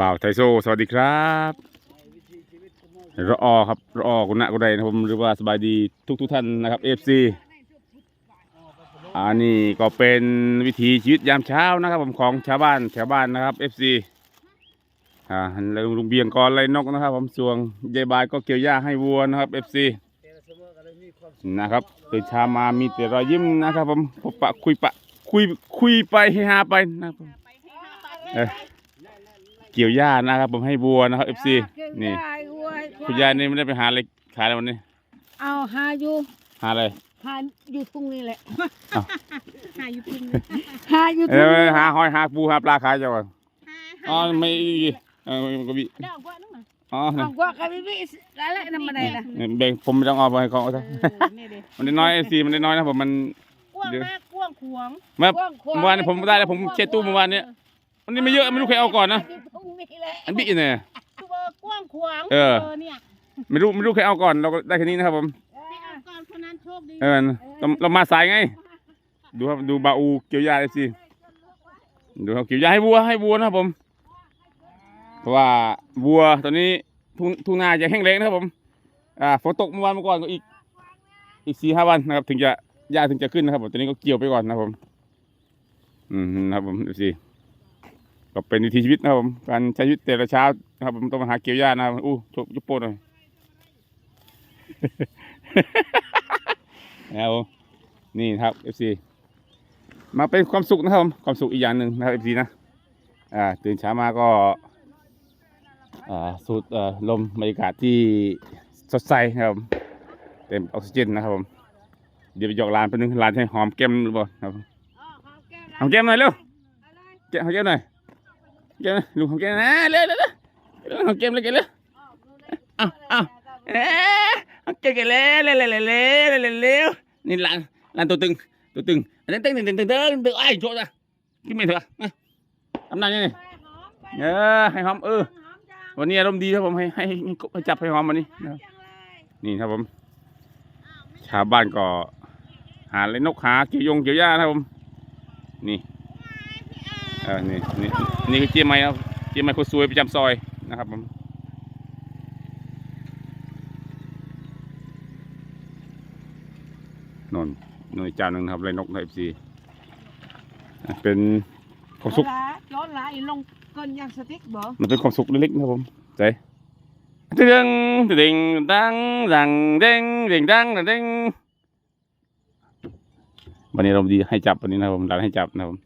บ่าวไทโซสวัสดีครับรออครับรออคุณนะกุไดนะผมหรือว่าสบายดีทุกทุกท่านนะครับเอฟซีอันนี้ก็เป็นวิถีชีวิตยามเช้านะครับ ผมของชาวบ้านแถวบ้านนะครับเอฟซีอ่าลุงลุงเบียงกรไรนกนะครับ ผมส่วนยายบายก็เกี่ยวหญ้าให้วัวนะครับเอฟซีนะครับตื่นเช้ามามีแต่รอยยิ้มนะครับ ผมพบปะคุยปะคุยคุยไปเฮฮาไปนะครับ เออเกี่ยวหญ้านะครับ ผมให้วัวนะครับเอฟซีนี่ คุณยายนี่ไม่ได้ไปหาอะไรขายแล้ววันนี้ เอาหาอยู่หาอะไร หาอยู่ทุ่งนี่แหละอ้าว หาอยู่ทุ่งหาอยู่เอทุ่งอหาหอยหาปูหาปลาขายเจ้าก่อนอ๋อไม่เออมันก็บีดอกว่านั่นน่ะอ๋อเอากว่ากันพี่พี่อะไรนั่นมาได้ล่ะเนี่ยแบ่งผมไม่ต้องเอาไปให้เขาเอาซะนี่ดิมันได้น้อยไอ้ซีมันได้น้อยนะผมมัน กว้างมากกว้างขวาง เมื่อกว้างขวางเมื่อวานผมได้แล้วผมเช็ดตู้เมื่อวานเนี้ย วันนี้ไม่เยอะไม่รู้ใครเอาก่อนนะอยู่ทุ่งนี่แหละอันบิ๊กเนี่ยตัวกว้างขวางเออเนี่ยไม่รู้ไม่รู้ใครเอาก่อนเราก็ได้แค่นี้นะครับผมให้เอาก่อนคนนั้นโชคดีเออเราเรามาสายไง ดูครับดูบาอูเกี่ยวยาไอซีดูครับเกี่ยวยาให้วัวให้วัวนะครับผม เพราะว่าวัวตอนนี้ทุ่งทุ่งนาจะแห้งแล้งนะครับผมอ่าฝนตกเมื่อวานเมื่อก่อนก็อีก อีกสี่ห้าวันนะครับ ถึงจะหญ้าถึงจะขึ้นนะครับผมตอนนี้ก็เกี่ยวไปก่อนนะครับผม อืมนะครับผมดูสิ ก็เป็นวิถีชีวิตนะครับผมการใช้ชีวิตแต่ละเช้านะครับผมต้องมาหาเกี่ยวหญ้านะครับอู้โชคยุบโปนหน่อยแล้วนี่นะครับ FC มาเป็นความสุขนะครับผมความสุขอีกอย่างหนึ่งนะครับ FC นะอ่าตื่นเช้ามาก็อ่าสูดเอ่อลมบรรยากาศที่สดใสนะครับผมเต็มออกซิเจนนะครับผมเดี๋ยวไปหยอกลานไปนึงลานให้หอมแก้มหรือเปล่าครับหอมแก้มหน่อยเร็วแก้มหอมแก้มหน่อย แก้มลุงหอมแก้มนะเร็วเร็วเร็วเร็วหอมแก้มเลยแกันเลยอ้าวอ้าวเอ๊ะหอมแก้มเลยเร็วเร็วเร็วเร็วเร็วเร็วเร็วนี่หลานหลานตัวตึงตัวตึงอันนี้ตึงตึงตึงตึงตึงตึงไอ้โจ้จ้ะขึ้นมาเถอะมาทำได้ยังไงเออให้หอมเออวันนี้อารมณ์ดีครับผมให้ให้จับให้หอมวันนี้นะนี่ครับผมชาวบ้านก็หาเลยนกหาเกี่ยวยงเกี่ยวหญ้านะครับผมนี่ ออนี่นี่นี่คือเจี๊ยบไม้ครับเจี๊ยบไม้คนสวยประจำซอยนะครับผมนนนนอีกเจ้าหนึ่งนะครับไรนกในเอฟซีเป็นความสุขร้อนหลายลงก้นยางสติ๊กบ่มันเป็นความสุขเล็กๆนะครับผมใจตึ้งตึ้งดังดังเด้งเด้งดังเด้งวันนี้เราดีให้จับวันนี้นะครับผมร้านให้จับนะครับผม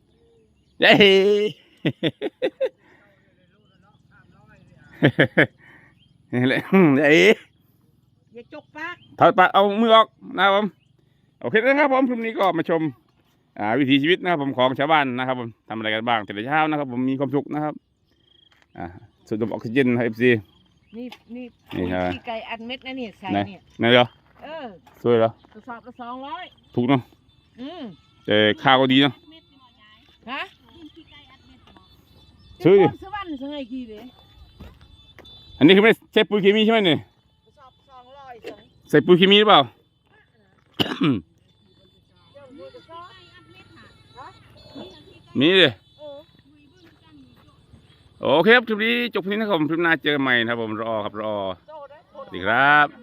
เย้นี่แหละเย้อย่าจกปากถอดปากเอามือออกนะครับผมโอเคนะครับผมพรุ่งนี้ก็มาชม อ่า วิถีชีวิตนะครับผมของชาวบ้านนะครับผมทำอะไรกันบ้างแต่ละเช้านะครับ ผมมีความสุขนะครับ อ่าสูดดมออกซิเจนนะครับเอฟซีนี่นี่นี่ใช่ไหมขี้ไก่อันเม็ดนะนี่ใส่ไหนเนี่ยไหนเหรอเออสวยเหรอกระสอบละสองร้อยถูกเนาะอืมแต่ข้าวก็ดีเนาะฮะ ซื้อดิสวรรค์สไงกี่เด้อันนี้คือไม่ใช่ปุ๋ยเคมีใช่ไหมเนี่ยสอบสองร้อยสองใส่ปุ๋ยเคมีหรือเปล่ามีเลยโอเคครับคลิปนี้จบที่นี้นะครับผมคลิปหน้าเจอกันใหม่นะครับผมรอครับรอสวัสดีครับ